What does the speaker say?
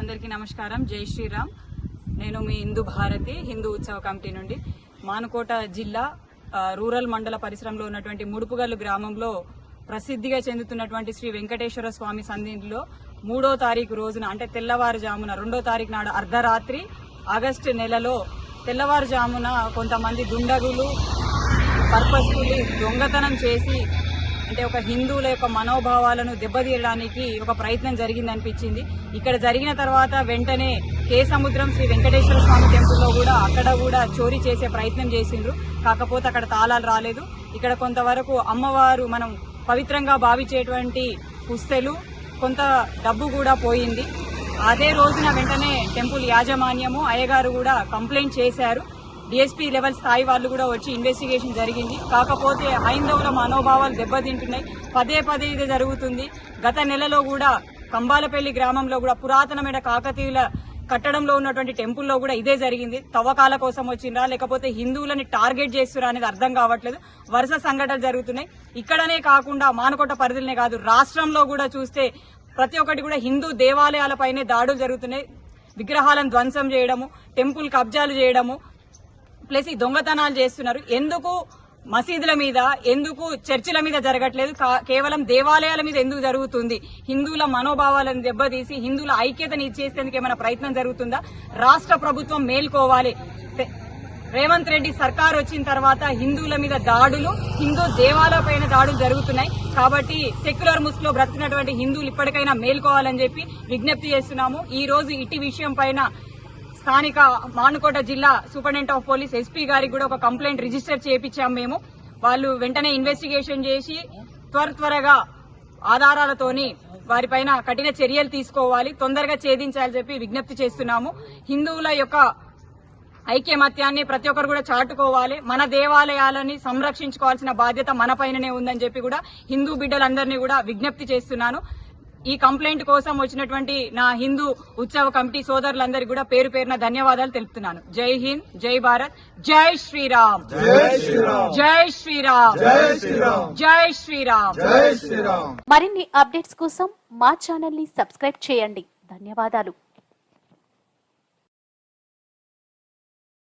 అందరికీ నమస్కారం. జై శ్రీరామ్. నేను మీ హిందూ భారతి హిందూ ఉత్సవ కమిటీ నుండి. మానుకోట జిల్లా రూరల్ మండల పరిసరంలో ఉన్నటువంటి ముడుపుగల్లు గ్రామంలో ప్రసిద్ధిగా చెందుతున్నటువంటి శ్రీ వెంకటేశ్వర స్వామి సన్నిధిలో మూడో తారీఖు రోజున అంటే తెల్లవారుజామున రెండో తారీఖు నాడు అర్ధరాత్రి ఆగస్టు నెలలో తెల్లవారుజామున కొంతమంది దుండగులు పర్పస్ఫుల్లీ దొంగతనం చేసి అంటే ఒక హిందువుల యొక్క మనోభావాలను దెబ్బతీయడానికి ఒక ప్రయత్నం జరిగింది అనిపించింది ఇక్కడ జరిగిన తర్వాత వెంటనే కే సముద్రం శ్రీ వెంకటేశ్వర స్వామి టెంపుల్లో కూడా అక్కడ కూడా చోరీ చేసే ప్రయత్నం చేసిండ్రు. కాకపోతే అక్కడ తాళాలు రాలేదు. ఇక్కడ కొంతవరకు అమ్మవారు మనం పవిత్రంగా భావించేటువంటి పుస్తెలు కొంత డబ్బు కూడా పోయింది. అదే రోజున వెంటనే టెంపుల్ యాజమాన్యము అయ్యగారు కూడా కంప్లైంట్ చేశారు. డిఎస్పీ లెవెల్ స్థాయి వాళ్ళు కూడా వచ్చి ఇన్వెస్టిగేషన్ జరిగింది. కాకపోతే హైందవుల మనోభావాలు దెబ్బతింటున్నాయి. పదే పదే ఇది జరుగుతుంది. గత నెలలో కూడా కంబాలపల్లి గ్రామంలో కూడా పురాతనమైన కాకతీయుల కట్టడంలో ఉన్నటువంటి టెంపుల్లో కూడా ఇదే జరిగింది. తవ్వకాల కోసం వచ్చిందా లేకపోతే హిందువులని టార్గెట్ చేస్తురా అనేది అర్థం కావట్లేదు. వరుస సంఘటనలు జరుగుతున్నాయి. ఇక్కడనే కాకుండా మానకొట్ట పరిధిలోనే కాదు రాష్ట్రంలో కూడా చూస్తే ప్రతి ఒక్కటి కూడా హిందూ దేవాలయాలపైనే దాడులు జరుగుతున్నాయి. విగ్రహాలను ధ్వంసం చేయడము టెంపుల్ కబ్జాలు చేయడము ప్లస్ ఈ దొంగతనాలు చేస్తున్నారు. ఎందుకు మసీదుల మీద ఎందుకు చర్చిల మీద జరగట్లేదు? కా- కేవలం దేవాలయాల మీద ఎందుకు జరుగుతుంది? హిందువుల మనోభావాలను దెబ్బతీసి హిందువుల ఐక్యతని ఇచ్చేసేందుకు ఏమైనా ప్రయత్నం జరుగుతుందా? రాష్ట్ర ప్రభుత్వం మేల్కోవాలి. రేవంత్ రెడ్డి సర్కార్ వచ్చిన తర్వాత హిందువుల మీద దాడులు హిందూ దేవాలయ పైన దాడులు జరుగుతున్నాయి. కాబట్టి సెక్యులర్ ముస్లో బ్రతికినటువంటి హిందువులు ఇప్పటికైనా మేల్కోవాలని చెప్పి విజ్ఞప్తి చేస్తున్నాము. ఈ రోజు ఇటు విషయం పైన స్థానిక మానుకోట జిల్లా సూపరింటెండెంట్ ఆఫ్ పోలీస్ ఎస్పీ గారికి కూడా ఒక కంప్లైంట్ రిజిస్టర్ చేయించాం మేము. వాళ్ళు వెంటనే ఇన్వెస్టిగేషన్ చేసి త్వర త్వరగా ఆధారాలతోని వారిపైన కఠిన చర్యలు తీసుకోవాలి తొందరగా ఛేదించాలని చెప్పి విజ్ఞప్తి చేస్తున్నాము. హిందువుల యొక్క ఐక్యమత్యాన్ని ప్రతి ఒక్కరు కూడా చాటుకోవాలి. మన దేవాలయాలని సంరక్షించుకోవాల్సిన బాధ్యత మన పైననే ఉందని చెప్పి కూడా హిందూ బిడ్డలందరినీ కూడా విజ్ఞప్తి చేస్తున్నాను. ఈ కంప్లైంట్ కోసం వచ్చినటువంటి నా హిందూ ఉత్సవ కమిటీ సోదరులందరికీ కూడా పేరు పేరున ధన్యవాదాలు తెలుపుతున్నాను. జై హింద్ జై భారత్ జై శ్రీరామ్. జై శ్రీరామ్. జై శ్రీరామ్. జై శ్రీరామ్ మరిన్ని అప్డేట్స్ కోసం మా ఛానల్ని సబ్స్క్రైబ్ చేయండి. ధన్యవాదాలు.